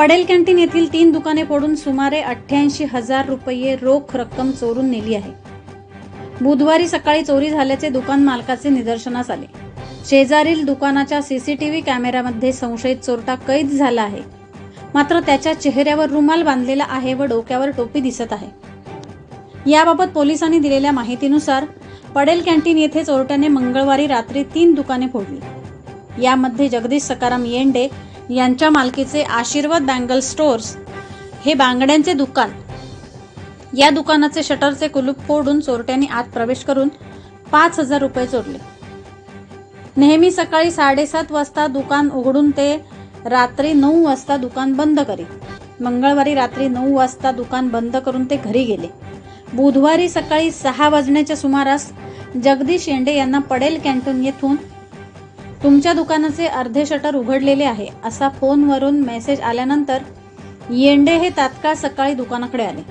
पडेल कॅन्टीन येथील तीन दुकाने पडून सुमारे अठ्ठ्याऐंशी हजार रुपये रोख रक्कम चोरून नेली आहे. बुधवारी सकाळी चोरी झाल्याचे दुकान मालकाचे निदर्शनास आले. शेजारील दुकानाच्या सीसीटीव्ही कॅमेऱ्यामध्ये संशयित चोरटा कैद झाला आहे. मात्र त्याच्या चेहऱ्यावर रुमाल बांधलेला आहे व डोक्यावर टोपी दिसत आहे. याबाबत पोलिसांनी दिलेल्या माहितीनुसार पडेल कॅन्टीन येथे चोरट्याने मंगळवारी रात्री तीन दुकाने फोडली. यामध्ये जगदीश सकाराम येंडे यांच्या मालकीचे आशीर्वाद बँगल स्टोअर्स हे बांगड्यांचे दुकान. या दुकानाचे शटरचे कुलूप फोडून चोरट्यांनी आत प्रवेश करून पाच हजार रुपये चोरले. नेहमी सकाळी साडेसात वाजता दुकान उघडून ते रात्री नऊ वाजता दुकान बंद करी. मंगळवारी रात्री नऊ वाजता दुकान बंद करून ते घरी गेले. बुधवारी सकाळी सहा वाजण्याच्या सुमारास जगदीश येंडे यांना पडेल कॅन्टीन येथून तुमच्या दुकानाचे अर्धे शटर उघडलेले आहे असा फोनवरून मेसेज आल्यानंतर येंडे हे तात्काळ सकाळी दुकानाकडे आले.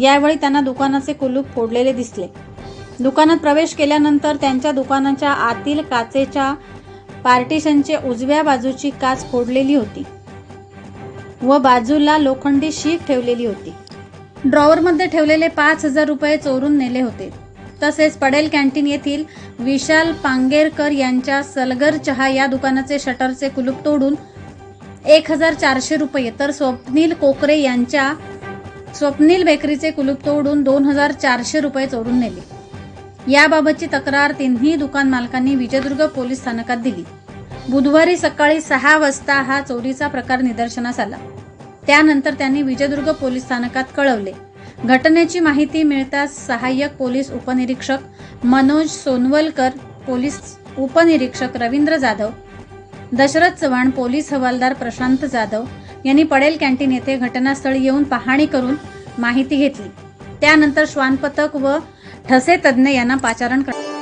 यावेळी त्यांना दुकानाचे कुलूप फोडलेले दिसले. दुकानात प्रवेश केल्यानंतर त्यांच्या दुकानाच्या आतील काचेच्या पार्टिशनचे उजव्या बाजूची काच फोडलेली होती व बाजूला लोखंडी शीख ठेवलेली होती. ड्रॉवरमध्ये ठेवलेले पाच हजार रुपये चोरून नेले होते. तसेच पडेल कॅन्टीन येथील विशाल पांगेरकर यांच्या सलगर चहा या दुकानाचे शटरचे कुलूप तोडून एक हजार चारशे रुपये तर स्वप्नील कोकरे यांच्या स्वप्नील बेकरीचे कुलूप तोडून दोन हजार चारशे रुपये चोरून नेले. याबाबतची तक्रार तिन्ही दुकान मालकांनी विजयदुर्ग पोलीस स्थानकात दिली. बुधवारी सकाळी सहा वाजता हा चोरीचा प्रकार निदर्शनास आला. त्यानंतर त्यांनी विजयदुर्ग पोलीस स्थानकात कळवले. घटनेची माहिती मिळताच सहाय्यक पोलीस उपनिरीक्षक मनोज सोनवलकर पोलीस उपनिरीक्षक रवींद्र जाधव दशरथ चव्हाण पोलीस हवालदार प्रशांत जाधव यांनी पडेल कॅन्टीन येथे घटनास्थळी येऊन पाहणी करून माहिती घेतली. त्यानंतर श्वानपथक व ठसे तज्ज्ञ यांना पाचारण करण्यात